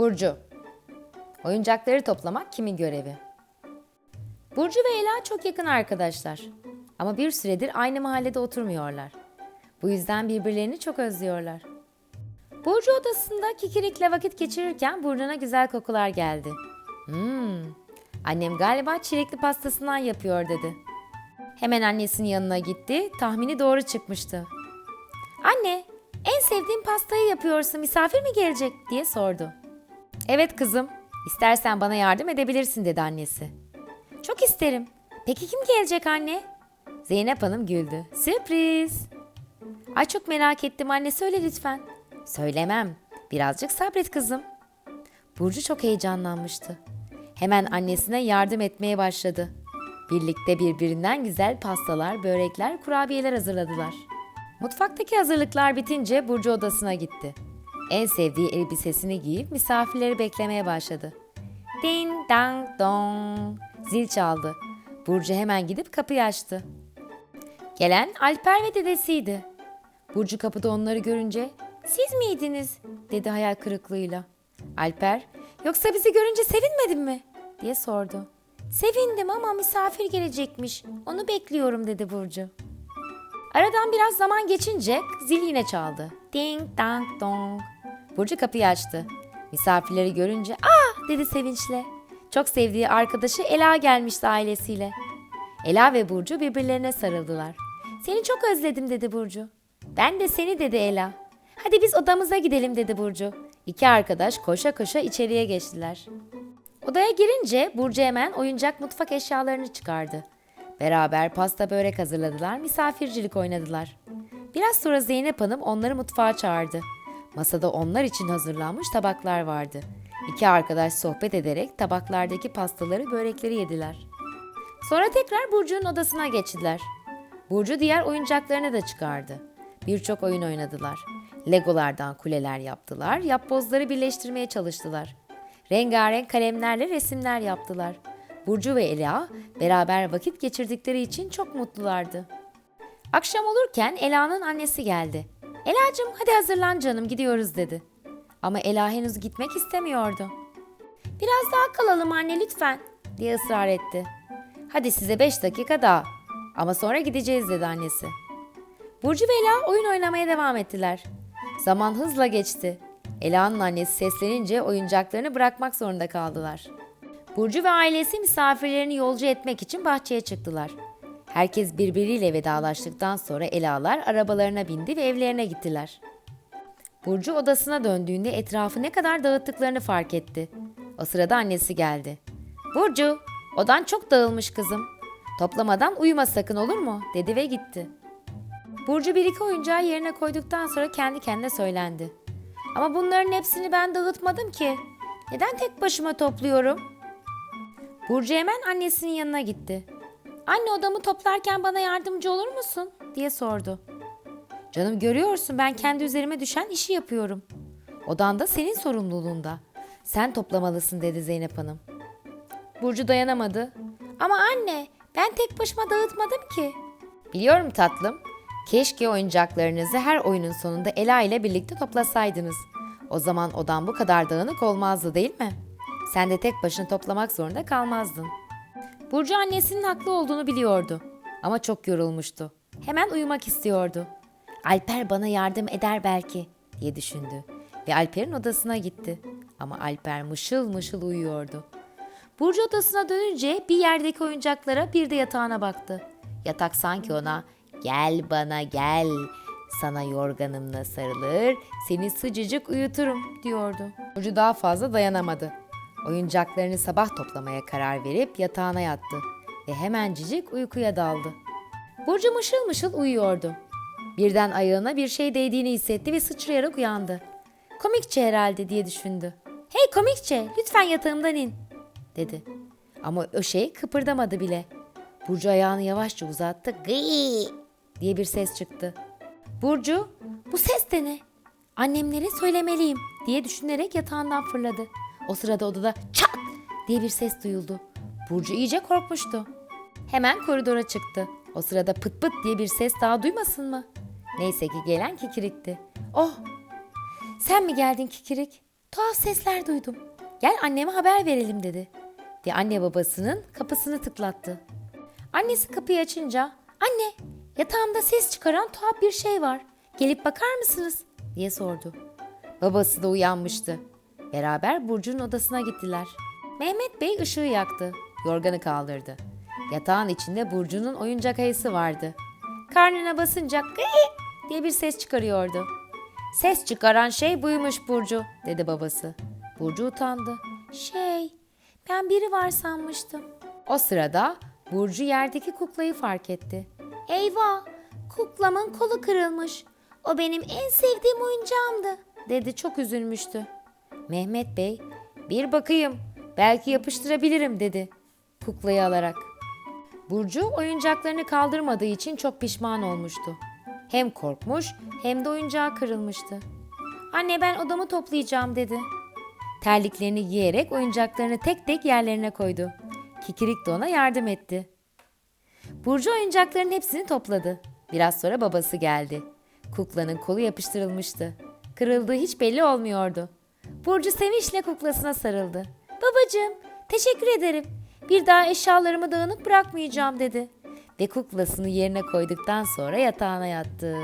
Burcu. Oyuncakları toplamak kimin görevi? Burcu ve Ela çok yakın arkadaşlar. Ama bir süredir aynı mahallede oturmuyorlar. Bu yüzden birbirlerini çok özlüyorlar. Burcu odasında kikirikle vakit geçirirken burnuna güzel kokular geldi. Hmm, annem galiba çilekli pastasından yapıyor dedi. Hemen annesinin yanına gitti, tahmini doğru çıkmıştı. Anne, en sevdiğim pastayı yapıyorsun, misafir mi gelecek diye sordu. Evet kızım, istersen bana yardım edebilirsin dedi annesi. Çok isterim. Peki kim gelecek anne? Zeynep Hanım güldü. Sürpriz. Ay çok merak ettim anne söyle lütfen. Söylemem. Birazcık sabret kızım. Burcu çok heyecanlanmıştı. Hemen annesine yardım etmeye başladı. Birlikte birbirinden güzel pastalar, börekler, kurabiyeler hazırladılar. Mutfaktaki hazırlıklar bitince Burcu odasına gitti. En sevdiği elbisesini giyip misafirleri beklemeye başladı. Ding dang dong. Zil çaldı. Burcu hemen gidip kapıyı açtı. Gelen Alper ve dedesiydi. Burcu kapıda onları görünce siz miydiniz dedi hayal kırıklığıyla. Alper yoksa bizi görünce sevinmedin mi diye sordu. Sevindim ama misafir gelecekmiş onu bekliyorum dedi Burcu. Aradan biraz zaman geçince zil yine çaldı. Ding dang dong. Burcu kapıyı açtı. Misafirleri görünce aa dedi sevinçle. Çok sevdiği arkadaşı Ela gelmişti ailesiyle. Ela ve Burcu birbirlerine sarıldılar. Seni çok özledim dedi Burcu. Ben de seni dedi Ela. Hadi biz odamıza gidelim dedi Burcu. İki arkadaş koşa koşa içeriye geçtiler. Odaya girince Burcu hemen oyuncak mutfak eşyalarını çıkardı. Beraber pasta börek hazırladılar, misafircilik oynadılar. Biraz sonra Zeynep Hanım onları mutfağa çağırdı. Masada onlar için hazırlanmış tabaklar vardı. İki arkadaş sohbet ederek tabaklardaki pastaları, börekleri yediler. Sonra tekrar Burcu'nun odasına geçtiler. Burcu diğer oyuncaklarını da çıkardı. Birçok oyun oynadılar. Legolardan kuleler yaptılar, yapbozları birleştirmeye çalıştılar. Rengarenk kalemlerle resimler yaptılar. Burcu ve Ela beraber vakit geçirdikleri için çok mutlulardı. Akşam olurken Ela'nın annesi geldi. Ela'cığım hadi hazırlan canım gidiyoruz dedi. Ama Ela henüz gitmek istemiyordu. Biraz daha kalalım anne lütfen diye ısrar etti. Hadi size beş dakika daha ama sonra gideceğiz dedi annesi. Burcu ve Ela oyun oynamaya devam ettiler. Zaman hızla geçti. Ela'nın annesi seslenince oyuncaklarını bırakmak zorunda kaldılar. Burcu ve ailesi misafirlerini yolcu etmek için bahçeye çıktılar. Herkes birbiriyle vedalaştıktan sonra Ela'lar arabalarına bindi ve evlerine gittiler. Burcu odasına döndüğünde etrafı ne kadar dağıttıklarını fark etti. O sırada annesi geldi. Burcu, odan çok dağılmış kızım. Toplamadan uyuma sakın olur mu? dedi ve gitti. Burcu bir iki oyuncağı yerine koyduktan sonra kendi kendine söylendi. Ama bunların hepsini ben dağıtmadım ki. Neden tek başıma topluyorum? Burcu hemen annesinin yanına gitti. Anne odamı toplarken bana yardımcı olur musun? diye sordu. Canım görüyorsun ben kendi üzerime düşen işi yapıyorum. Odan da senin sorumluluğunda. Sen toplamalısın dedi Zeynep Hanım. Burcu dayanamadı. Ama anne ben tek başıma dağıtmadım ki. Biliyorum tatlım. Keşke oyuncaklarınızı her oyunun sonunda Ela ile birlikte toplasaydınız. O zaman odan bu kadar dağınık olmazdı değil mi? Sen de tek başına toplamak zorunda kalmazdın. Burcu annesinin haklı olduğunu biliyordu. Ama çok yorulmuştu. Hemen uyumak istiyordu. Alper bana yardım eder belki diye düşündü. Ve Alper'in odasına gitti. Ama Alper mışıl mışıl uyuyordu. Burcu odasına dönünce bir yerdeki oyuncaklara bir de yatağına baktı. Yatak sanki ona gel bana gel sana yorganımla sarılır seni sıcacık uyuturum diyordu. Burcu daha fazla dayanamadı. Oyuncaklarını sabah toplamaya karar verip yatağına yattı ve hemencik uykuya daldı. Burcu mışıl mışıl uyuyordu. Birden ayağına bir şey değdiğini hissetti ve sıçrayarak uyandı. Komikçe herhalde diye düşündü. Hey komikçe lütfen yatağımdan in dedi. Ama o şey kıpırdamadı bile. Burcu ayağını yavaşça uzattı. Gıy diye bir ses çıktı. Burcu bu ses de ne? Annemlere söylemeliyim diye düşünerek yatağından fırladı. O sırada odada çat diye bir ses duyuldu. Burcu iyice korkmuştu. Hemen koridora çıktı. O sırada pıt pıt diye bir ses daha duymasın mı? Neyse ki gelen kikirikti. Oh! Sen mi geldin kikirik? Tuhaf sesler duydum. Gel anneme haber verelim dedi. Ve anne babasının kapısını tıklattı. Annesi kapıyı açınca anne yatağımda ses çıkaran tuhaf bir şey var. Gelip bakar mısınız? diye sordu. Babası da uyanmıştı. Beraber Burcu'nun odasına gittiler. Mehmet Bey ışığı yaktı. Yorganı kaldırdı. Yatağın içinde Burcu'nun oyuncak ayısı vardı. Karnına basınca gıy diye bir ses çıkarıyordu. Ses çıkaran şey buymuş Burcu, dedi babası. Burcu utandı. Şey, ben biri var sanmıştım. O sırada Burcu yerdeki kuklayı fark etti. Eyvah, kuklamın kolu kırılmış. O benim en sevdiğim oyuncağımdı, dedi çok üzülmüştü. Mehmet Bey, bir bakayım, belki yapıştırabilirim, dedi kuklayı alarak. Burcu oyuncaklarını kaldırmadığı için çok pişman olmuştu. Hem korkmuş hem de oyuncağı kırılmıştı. Anne ben odamı toplayacağım dedi. Terliklerini giyerek oyuncaklarını tek tek yerlerine koydu. Kikirik de ona yardım etti. Burcu oyuncakların hepsini topladı. Biraz sonra babası geldi. Kuklanın kolu yapıştırılmıştı. Kırıldığı hiç belli olmuyordu. Burcu sevinçle kuklasına sarıldı. Babacığım, teşekkür ederim. Bir daha eşyalarımı dağınık bırakmayacağım dedi. Ve kuklasını yerine koyduktan sonra yatağına yattı.